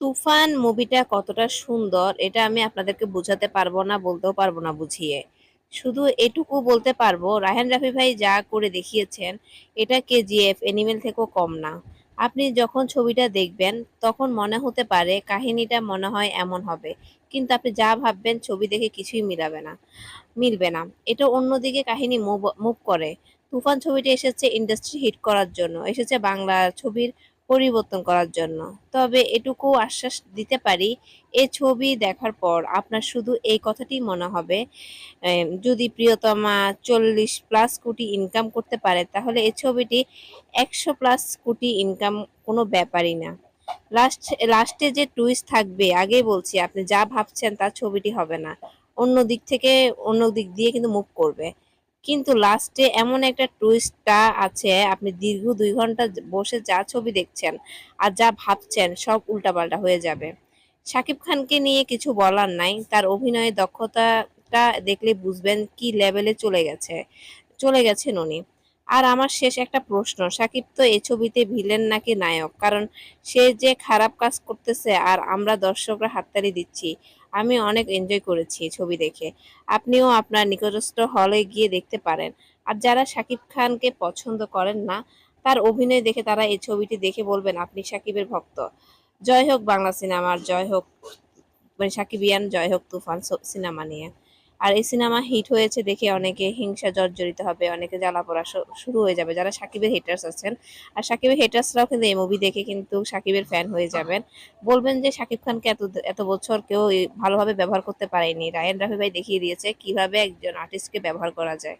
তুফান মুভিটা কতটা সুন্দর, এটা আমি আপনাদেরকে বোঝাতে পারব না, বলতেও পারব না বুঝিয়ে। শুধু এটুকু বলতে পারব, রায়হান রাফি ভাই যা করে দেখিয়েছেন, এটা কেজিএফ, এনিমেল থেকেও কম না। আপনি যখন ছবিটা দেখবেন, তখন মনে হতে পারে কাহিনীটা মনে হয় এমন হবে, কিন্তু আপনি যা ভাববেন, ছবি দেখে কিছুই মিলাবে না, মিলবে না। এটা অন্যদিকে কাহিনী মুভ মুভ করে। তুফান ছবিটি এসেছে ইন্ডাস্ট্রি হিট করার জন্য, এসেছে বাংলা ছবির পরিবর্তন করার জন্য। তবে এটুকু আশ্বাস দিতে পারি এই ছবি দেখার পর আপনার শুধু এই কথাটি মনে হবে যদি প্রিয়তমা চল্লিশ প্লাস কোটি ইনকাম করতে পারে, তাহলে এই ছবিটি একশো প্লাস কোটি ইনকাম কোনো ব্যাপারই না। লাস্ট, লাস্টে যে টুইস্ট থাকবে, আগেই বলছি, আপনি যা ভাবছেন তার ছবিটি হবে না। অন্য দিক থেকে অন্য দিক দিয়ে কিন্তু মুভ করবে। কিন্তু লাস্টে এমন একটা টুইস্টটা আছে, আপনি দীর্ঘ দুই ঘণ্টা বসে যা ছবি দেখছেন আর যা ভাবছেন সব উল্টাপাল্টা হয়ে যাবে। শাকিব খানকে নিয়ে কিছু বলার নাই, তার অভিনয়ের দক্ষতাটা দেখলে বুঝবেন কি লেভেলে চলে গেছে, চলে গেছেন উনি। আর আমার শেষ একটা প্রশ্ন, সাকিব তো এই ছবিতে ভিলেন নাকি নায়ক? কারণ সে যে খারাপ কাজ করতেছে আর আমরা দর্শকরা হাততালি দিচ্ছি, আমি অনেক এনজয় করেছি ছবি দেখে। আপনিও আপনার নিকটস্থ হলে গিয়ে দেখতে পারেন। আর যারা সাকিব খানকে পছন্দ করেন না, তার অভিনয় দেখে তারা এই ছবিটি দেখে বলবেন, আপনি সাকিবের ভক্ত। জয় হোক বাংলা সিনেমার, জয় হোক মানে সাকিবিয়ান, জয় হোক তুফান সিনেমা নিয়ে। আর এই সিনেমা হিট হয়েছে দেখে অনেকে হিংসা জর্জরিত হবে, অনেকে জ্বালা পড়া শুরু হয়ে যাবে। যারা সাকিবের হেটার্স আছেন, আর সাকিবের হেটার্সরাও কিন্তু এই মুভি দেখে কিন্তু সাকিবের ফ্যান হয়ে যাবেন। বলবেন যে সাকিব খানকে এত এত বছর কেউ ভালোভাবে ব্যবহার করতে পারেনি। রায়ান রাফি ভাই দেখিয়ে দিয়েছে কীভাবে একজন আর্টিস্টকে ব্যবহার করা যায়।